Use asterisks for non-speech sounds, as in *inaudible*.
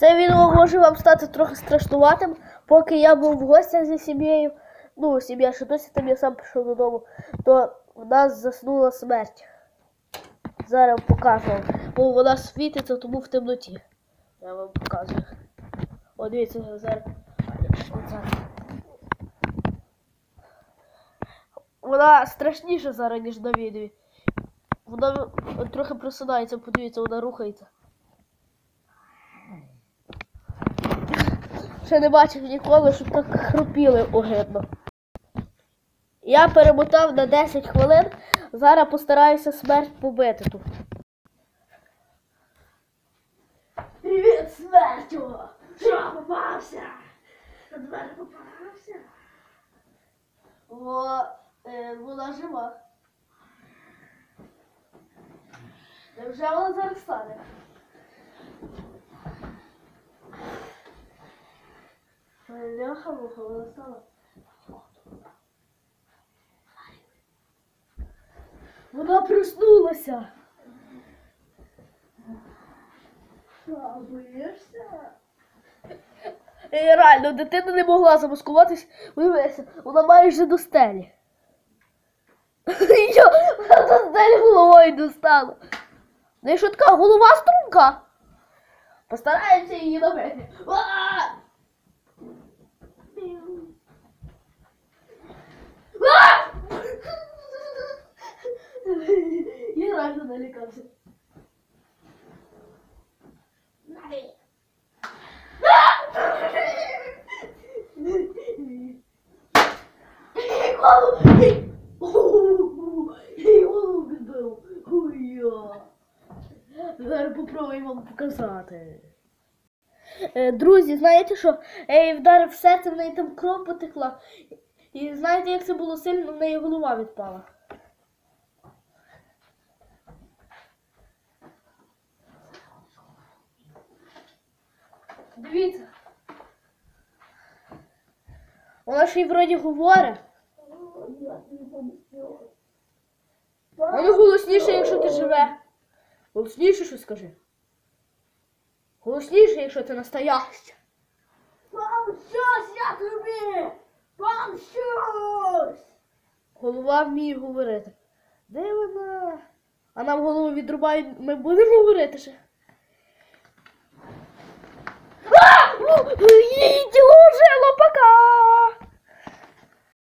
Це відео може вам стати трохи страшнуватим, поки я був в гостях зі сім'єю. Ну, сім'я ще досі там я сам пішов додому, то в нас заснула смерть. Зараз покажу. Бо вона світиться, тому в темноті. Я вам показую. О, дивіться, зараз. Вона страшніша зараз, ніж на відео. Вона трохи просинається, подивіться, вона рухається. Ще не бачив ніколи, щоб так хрупіли огидно. Я перемотав на 10 хвилин. Зараз постараюся смерть побити тут. Привіт, смертю! Що попався? На двері попався? О, е, вона жива. Невже вона зараз стане? Ляха муха, вона стала. Вона проснулася. Що, боїшся? Е, Реально, дитина не могла замаскуватись. Уявися, вона майже до стелі. *laughs* Йо, Вона до стелі головою достала. Ну і що така голова струнка? Постараємося її добити. А! А! Я реально налякався. Зараз попробуємо вам показати. Е, Друзі, знаєте що? Я її вдарив серце, в неї там кров потекла. І знаєте, як це було сильно, в неї голова відпала. Дивіться. Вона ще й вроді говорить. А ну голосніше, якщо ти живе. Голосніше щось скажи. Голосніше, якщо це настояще. Вам щось я тобі! Вам щось! Голова вміє говорити. Де вона? А нам голову відрубають, ми будемо говорити ще.